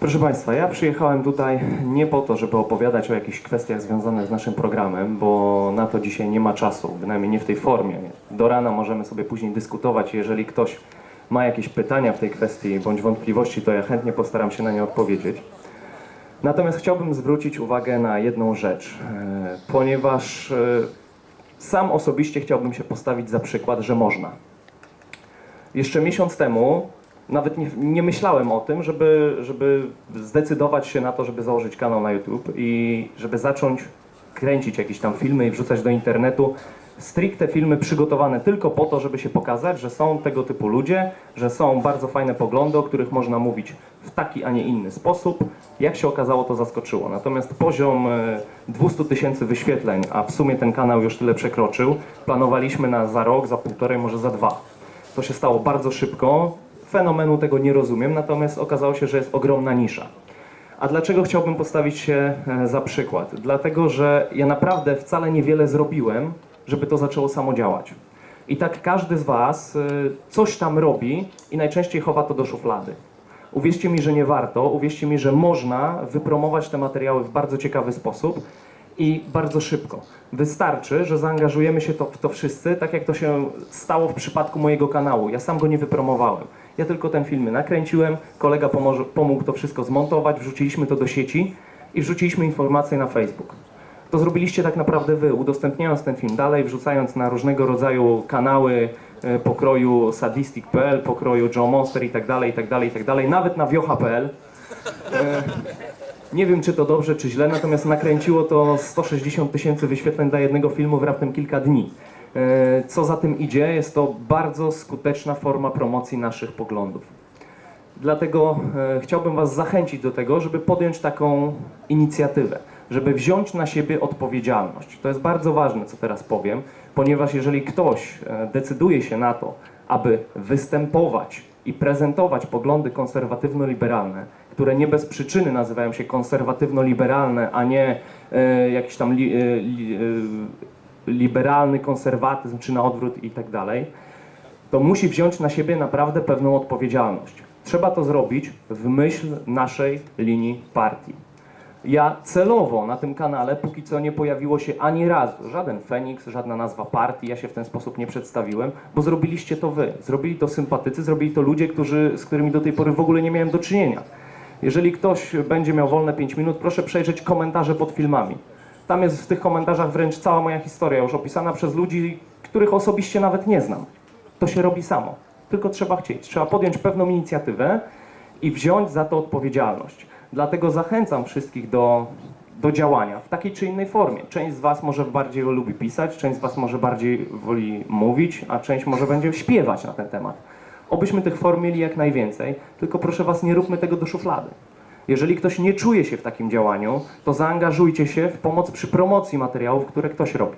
Proszę Państwa, ja przyjechałem tutaj nie po to, żeby opowiadać o jakichś kwestiach związanych z naszym programem, bo na to dzisiaj nie ma czasu, bynajmniej nie w tej formie. Do rana możemy sobie później dyskutować. Jeżeli ktoś ma jakieś pytania w tej kwestii bądź wątpliwości, to ja chętnie postaram się na nie odpowiedzieć. Natomiast chciałbym zwrócić uwagę na jedną rzecz, e, ponieważ e, sam osobiście chciałbym się postawić za przykład, że można. Jeszcze miesiąc temu nawet nie, nie myślałem o tym, żeby, żeby zdecydować się na to, żeby założyć kanał na YouTube i żeby zacząć kręcić jakieś tam filmy i wrzucać do internetu. Stricte filmy przygotowane tylko po to, żeby się pokazać, że są tego typu ludzie, że są bardzo fajne poglądy, o których można mówić w taki, a nie inny sposób. Jak się okazało, to zaskoczyło. Natomiast poziom e, 200 tysięcy wyświetleń, a w sumie ten kanał już tyle przekroczył, planowaliśmy na za rok, za półtorej, może za dwa. To się stało bardzo szybko. Fenomenu tego nie rozumiem, natomiast okazało się, że jest ogromna nisza. A dlaczego chciałbym postawić się e, za przykład? Dlatego, że ja naprawdę wcale niewiele zrobiłem, żeby to zaczęło samo działać. I tak każdy z Was e, coś tam robi i najczęściej chowa to do szuflady. Uwierzcie mi, że nie warto, uwierzcie mi, że można wypromować te materiały w bardzo ciekawy sposób i bardzo szybko. Wystarczy, że zaangażujemy się to, w to wszyscy, tak jak to się stało w przypadku mojego kanału. Ja sam go nie wypromowałem. Ja tylko ten filmy nakręciłem, kolega pomógł to wszystko zmontować, wrzuciliśmy to do sieci i wrzuciliśmy informacje na Facebook. To zrobiliście tak naprawdę wy, udostępniając ten film dalej, wrzucając na różnego rodzaju kanały e, pokroju sadistic.pl, pokroju Joe Monster i tak dalej, i tak dalej, i tak dalej, nawet na wiocha.pl. E, Nie wiem, czy to dobrze, czy źle, natomiast nakręciło to 160 tysięcy wyświetleń dla jednego filmu w raptem kilka dni. E, Co za tym idzie, jest to bardzo skuteczna forma promocji naszych poglądów. Dlatego e, chciałbym Was zachęcić do tego, żeby podjąć taką inicjatywę, żeby wziąć na siebie odpowiedzialność. To jest bardzo ważne, co teraz powiem, ponieważ jeżeli ktoś e, decyduje się na to, aby występować i prezentować poglądy konserwatywno-liberalne, które nie bez przyczyny nazywają się konserwatywno-liberalne, a nie e, jakiś tam li, e, liberalny konserwatyzm czy na odwrót i tak dalej, to musi wziąć na siebie naprawdę pewną odpowiedzialność. Trzeba to zrobić w myśl naszej linii partii. Ja celowo na tym kanale póki co nie pojawiło się ani razu żaden Feniks, żadna nazwa partii, ja się w ten sposób nie przedstawiłem, bo zrobiliście to wy. Zrobili to sympatycy, zrobili to ludzie, którzy, z którymi do tej pory w ogóle nie miałem do czynienia. Jeżeli ktoś będzie miał wolne 5 minut, proszę przejrzeć komentarze pod filmami. Tam jest w tych komentarzach wręcz cała moja historia, już opisana przez ludzi, których osobiście nawet nie znam. To się robi samo. Tylko trzeba chcieć. Trzeba podjąć pewną inicjatywę i wziąć za to odpowiedzialność. Dlatego zachęcam wszystkich do, do działania w takiej czy innej formie. Część z Was może bardziej lubi pisać, część z Was może bardziej woli mówić, a część może będzie śpiewać na ten temat. Obyśmy tych form mieli jak najwięcej, tylko proszę Was, nie róbmy tego do szuflady. Jeżeli ktoś nie czuje się w takim działaniu, to zaangażujcie się w pomoc przy promocji materiałów, które ktoś robi.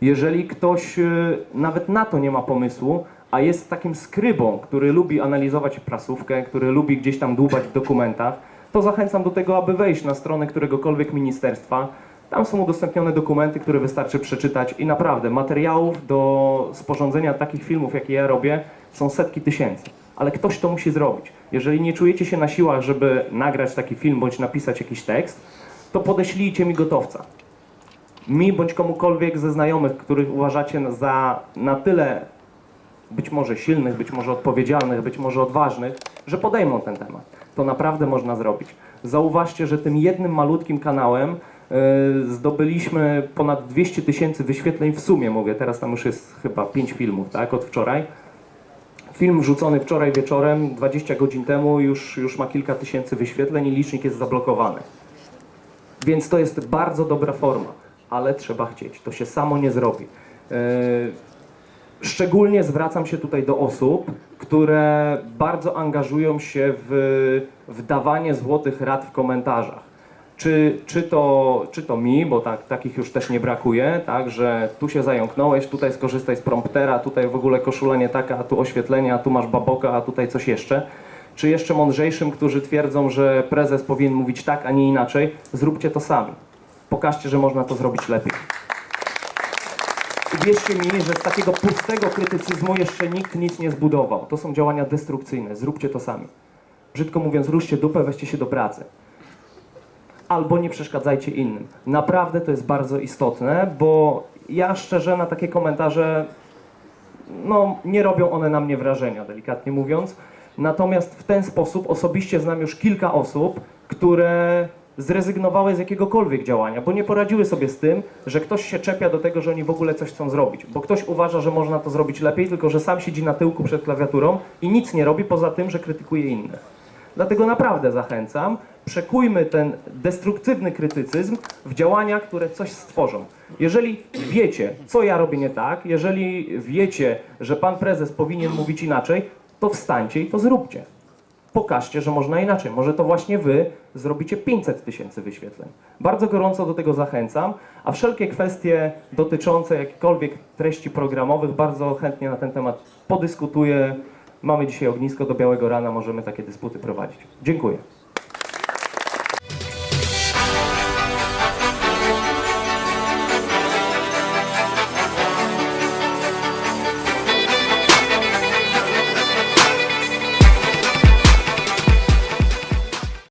Jeżeli ktoś y, nawet na to nie ma pomysłu, a jest takim skrybą, który lubi analizować prasówkę, który lubi gdzieś tam dłubać w dokumentach, to zachęcam do tego, aby wejść na stronę któregokolwiek ministerstwa. Tam są udostępnione dokumenty, które wystarczy przeczytać i naprawdę materiałów do sporządzenia takich filmów, jakie ja robię, są setki tysięcy. Ale ktoś to musi zrobić. Jeżeli nie czujecie się na siłach, żeby nagrać taki film bądź napisać jakiś tekst, to podeślijcie mi gotowca mi bądź komukolwiek ze znajomych, których uważacie za na tyle być może silnych, być może odpowiedzialnych, być może odważnych, że podejmą ten temat. To naprawdę można zrobić. Zauważcie, że tym jednym malutkim kanałem zdobyliśmy ponad 200 tysięcy wyświetleń w sumie, mówię, teraz tam już jest chyba 5 filmów, tak, od wczoraj. Film wrzucony wczoraj wieczorem, 20 godzin temu, już, już ma kilka tysięcy wyświetleń i licznik jest zablokowany. Więc to jest bardzo dobra forma, ale trzeba chcieć. To się samo nie zrobi. Yy, Szczególnie zwracam się tutaj do osób, które bardzo angażują się w, w dawanie złotych rad w komentarzach. Czy, czy, to, czy to mi, bo tak, takich już też nie brakuje, tak, że tu się zająknąłeś, tutaj skorzystaj z promptera, tutaj w ogóle koszula nie taka, a tu oświetlenie, a tu masz baboka, a tutaj coś jeszcze. Czy jeszcze mądrzejszym, którzy twierdzą, że prezes powinien mówić tak, a nie inaczej, zróbcie to sami. Pokażcie, że można to zrobić lepiej. Uwierzcie mi, że z takiego pustego krytycyzmu jeszcze nikt nic nie zbudował. To są działania destrukcyjne. Zróbcie to sami. brzydko mówiąc, ruszcie dupę, weźcie się do pracy. Albo nie przeszkadzajcie innym. Naprawdę to jest bardzo istotne, bo ja szczerze na takie komentarze no, nie robią one na mnie wrażenia, delikatnie mówiąc. Natomiast w ten sposób osobiście znam już kilka osób, które zrezygnowały z jakiegokolwiek działania, bo nie poradziły sobie z tym, że ktoś się czepia do tego, że oni w ogóle coś chcą zrobić. Bo ktoś uważa, że można to zrobić lepiej, tylko że sam siedzi na tyłku przed klawiaturą i nic nie robi poza tym, że krytykuje innych. Dlatego naprawdę zachęcam, przekujmy ten destruktywny krytycyzm w działania, które coś stworzą. Jeżeli wiecie, co ja robię nie tak, jeżeli wiecie, że pan prezes powinien mówić inaczej, to wstańcie i to zróbcie. Pokażcie, że można inaczej. Może to właśnie wy zrobicie 500 tysięcy wyświetleń. Bardzo gorąco do tego zachęcam, a wszelkie kwestie dotyczące jakichkolwiek treści programowych bardzo chętnie na ten temat podyskutuję. Mamy dzisiaj ognisko do białego rana, możemy takie dysputy prowadzić. Dziękuję.